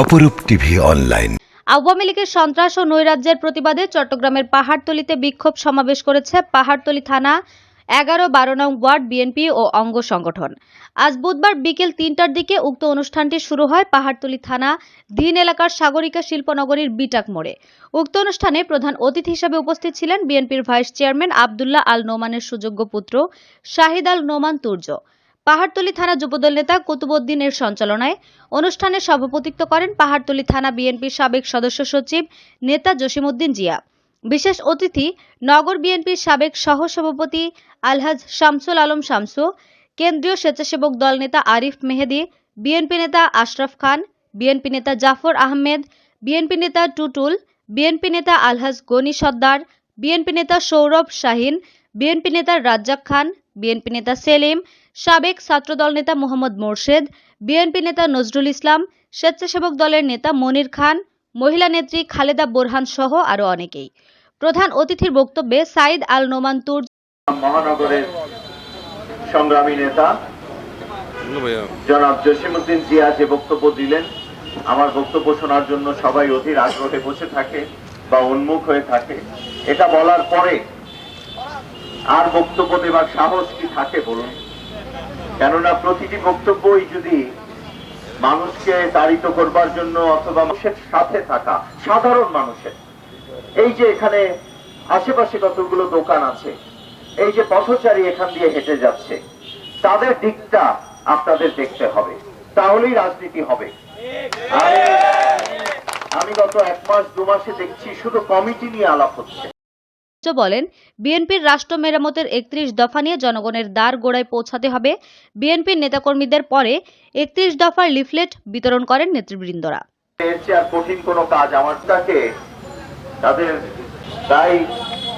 অপরূপ TV online. Awami লীগের সন্ত্রাস ও নৈরাজ্যের প্রতিবাদে চট্টগ্রামের পাহাড়তলিতে বিক্ষোভ সমাবেশ করেছে পাহাড়তলী থানা এগারো বারো নং ওয়ার্ড বিএনপি ও অঙ্গ সংগঠন। আজ বুধবার বিকেল তিনটার দিকে উক্ত অনুষ্ঠানটি শুরু হয় পাহাড়তলী থানা দিন এলাকার সাগরিকা শিল্পনগরীর বিটাক মোড়ে। উক্ত অনুষ্ঠানে প্রধান অতিথি হিসেবে উপস্থিত ছিলেন বিএনপির ভাইস চেয়ারম্যান আবদুল্লাহ আল নোমানের সুযোগ্য পুত্র শাহিদ আল নোমান তুর্য। পাহাড়তলী থানা যুবদল নেতা কুতুবুদ্দিনের সঞ্চালনায় অনুষ্ঠানে সভাপতিত্ব করেন পাহাড়তলী থানা বিএনপির সাবেক সদস্য সচিব নেতা জসিমউদ্দিন জিয়া। বিশেষ অতিথি নগর বিএনপির সাবেক সহসভাপতি আলহাজ শামসুল আলম শামসু, কেন্দ্রীয় স্বেচ্ছাসেবক দল নেতা আরিফ মেহেদি, বিএনপি নেতা আশরাফ খান, বিএনপি নেতা জাফর আহমেদ, বিএনপি নেতা টুটুল, বিএনপি নেতা আলহাজ গনি সর্দার, বিএনপি নেতা সৌরভ শাহিন, বিএনপি নেতা রাজ্জাক খান, বিএনপি নেতা সেলিম সাবেক ছাত্রদল নেতা মোহাম্মদ মোর্শেদ, বিএনপি নেতা নজরুল ইসলাম, স্বেচ্ছাসেবক দলের নেতা মনির খান, মহিলা নেত্রী খালেদা বোরহান সহ আরও অনেকেই। প্রধান অতিথির বক্তব্যে সাইদ আল নোমান তুর মহানগরের সংগ্রামী নেতা, জনাব জসিমুদ্দিন জিয়া যে বক্তব্য দিলেন, আমার বক্তব্য শোনার জন্য সবাই অধীর আগ্রহে বসে থাকে বা উন্মুখ হয়ে থাকে। এটা বলার পরে আর বক্তব্য দেবার সাহস কি থাকে বলুন? কেননা প্রতিটি বক্তব্যই যদি মানুষকে তাড়িত করবার জন্য অথবা মানুষের সাথে থাকা, সাধারণ মানুষের, এই যে এখানে আশেপাশে কতগুলো দোকান আছে, এই যে পথচারী এখান দিয়ে হেঁটে যাচ্ছে, তাদের দিকটা আপনাদের দেখতে হবে, তাহলেই রাজনীতি হবে। আমি গত এক মাস, দু মাসে দেখছি শুধু কমিটি নিয়ে আলাপ হচ্ছে। বলেন বিএনপির রাষ্ট্র মেরামতের একত্রিশ দফা নিয়ে জনগণের দ্বার গোড়ায় পৌঁছাতে হবে। বিএনপির নেতাকর্মীদের পরে একত্রিশ দফার লিফলেট বিতরণ করেন নেতৃবৃন্দরা। এর চেয়ে আর কঠিন কোনো কাজ আমার তাকে তাদের তাই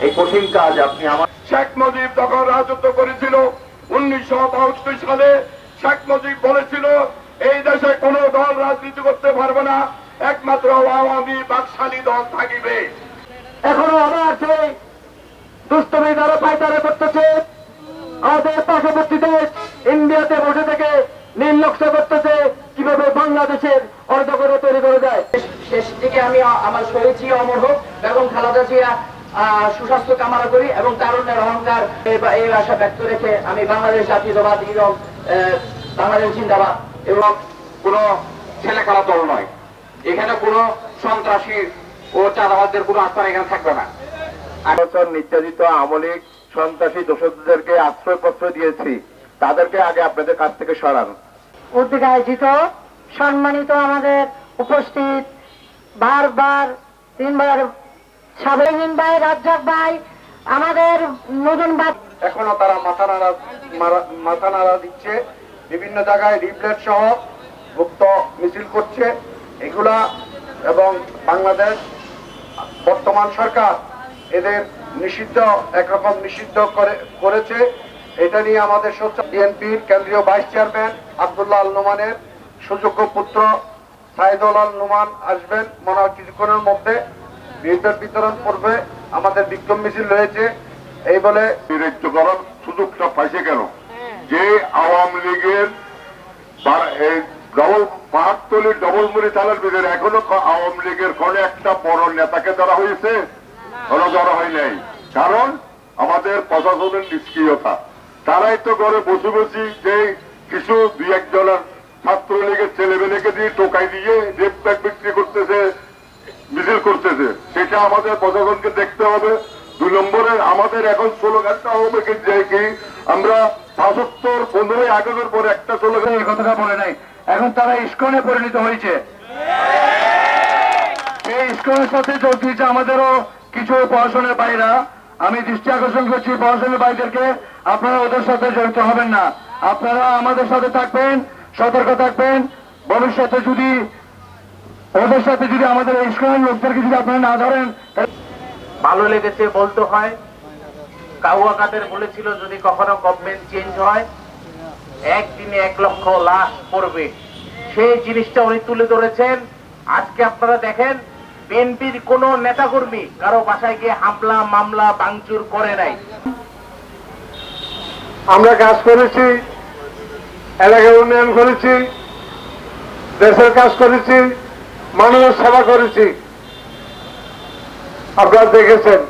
এই কঠিন কাজ আপনি আমার শেখ মুজিব তখন রাজত্ব করেছিল উনিশশো বাহাত্তর সালে। শেখ মুজিব বলেছিল এই দেশে কোন দল রাজনীতি করতে পারবে না একমাত্র আওয়ামী বাকশালী দল থাকিবে। এখনও আমার সেই দুষ্টমি দ্বারা পাইতারে করতেছে। আমাদের পার্শ্ববর্তী দেশ ইন্ডিয়াতে বসে থেকে নির্লক্ষ্য করতেছে কীভাবে বাংলাদেশের অর্ধকরে তৈরি করে যায় শেষ দিকে আমি আমার শরীর জিয়া অমর হোক বেগম খালেদা জিয়া সুস্বাস্থ্য কামনা করি এবং তারুণ্যের অহংকার এই- আশা ব্যক্ত রেখে আমি বাংলাদেশ জাতীয়তাবাদ আহ, বাংলাদেশ জিন্দাবাদ এবং কোন ছেলে খেলা দল নয়। এখানে কোন সন্ত্রাসী ও চাঁদাবাদদের কোনো আস্থান এখানে থাকবে না। বছর নির্যাতিত আমলিক সন্ত্রাসী দোষকদেরকে আশ্রয় প্রশ্রয় দিয়েছি। তাদেরকে আগে আপনাদের কাছ থেকে সরান। উদ্গায়িত সম্মানিত আমাদের উপস্থিত বারবার তিনবার সাবেক ভাই রাজ্জাক ভাই আমাদের নতুন এখনও তারা মাথা নাড়া মাথা নাড়া দিচ্ছে। বিভিন্ন জায়গায় রিপ্লেট সহ গুপ্ত মিছিল করছে। এগুলা এবং বাংলাদেশ বর্তমান সরকার এদের নিষিদ্ধ একরকম নিষিদ্ধ করে করেছে। এটা নিয়ে আমাদের বিএনপির কেন্দ্রীয় ভাইস চেয়ারম্যান আব্দুল্লাহ আল নোমানের সুযোগ্য পুত্র সাইদুল আল নোমান আসবেন মনে হয় কিছুক্ষণের মধ্যে। বিদ্যুৎ বিতরণ করবে। আমাদের বিক্ষোভ মিছিল রয়েছে। এই বলে বিরক্ত করার সুযোগটা পাইছে কেন? যে আওয়ামী লীগের ডবল পাহাড়তলির ডবল মুড়ি থানার ভিতরে এখনও আওয়ামী লীগের কোন একটা বড় নেতাকে ধরা হয়েছে? কোনো ধরা হয় নাই। কারণ আমাদের প্রশাসনের নিষ্ক্রিয়তা। তারাই তো ঘরে বসে বসে যে কিছু দুই একজনের ছাত্রলীগের ছেলেমেয়েকে দিয়ে টোকাই দিয়ে রেপ ব্যাগ বিক্রি করতেছে, মিছিল করতেছে, সেটা আমাদের প্রশাসনকে দেখতে হবে। দুই নম্বরে আমাদের এখন স্লোগানটা হবে কি যে কি আমরা পঁচাত্তর পনেরোই আগস্টের পরে একটা স্লোগান এই কথাটা বলে নাই। এখন তারা ইস্কনে পরিণত হয়েছে। এই ইস্কনের সাথে যোগ দিয়েছে আমাদেরও কিছু পড়াশোনার বাইরা, আমি দৃষ্টি আকর্ষণ করছি পড়াশোনার বাইদেরকে, আপনারা ওদের সাথে জড়িত হবেন না। আপনারা আমাদের সাথে থাকবেন, সতর্ক থাকবেন। ভবিষ্যতে যদি ওদের সাথে যদি আমাদের ইস্কনের লোকদেরকে যদি আপনারা না ধরেন ভালো লেগেছে বলতে হয়। কাউয়া কাদের বলেছিল, যদি কখনো গভর্নমেন্ট চেঞ্জ হয়, একদিনে এক লক্ষ লাশ পড়বে। সেই জিনিসটা উনি তুলে ধরেছেন। আজকে আপনারা দেখেন বিএনপির কোন নেতাকর্মী কারও বাসায় গিয়ে হামলা মামলা ভাঙচুর করে নাই। আমরা কাজ করেছি এলাকার উন্নয়ন করেছি দেশের কাজ করেছি মানুষের সেবা করেছি। আপনারা দেখেছেন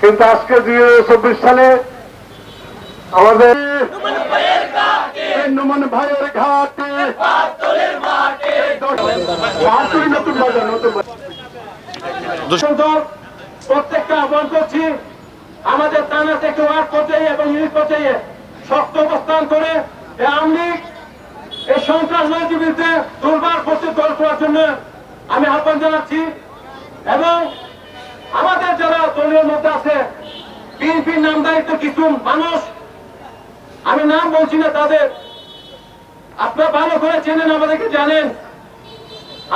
কিন্তু আজকে দুই হাজার চব্বিশ সালে আমাদের নমন ভাইয়ের ঘাটে নতুন বাজার নতুন বাজার। প্রত্যেকটা আহ্বান করছি, আমাদের টানা থেকে ওয়ার্ড পর্যায়ে এবং ইউনিট পর্যায়ে শক্ত অবস্থান করে আওয়ামী এই সন্ত্রাস বিরুদ্ধে দুর্বার প্রস্তুত দল করার জন্য আমি আহ্বান জানাচ্ছি এবং আমাদের যারা দলীয় মধ্যে আছে, বিএনপির নামদারিত কিছু মানুষ, আমি নাম বলছি না তাদের, আপনারা ভালো করে চেনেন, আমাদেরকে জানেন,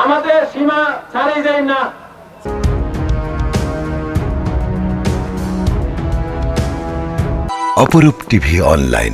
আমাদের সীমা ছাড়িয়ে যায় না। অপরূপ টিভি অনলাইন।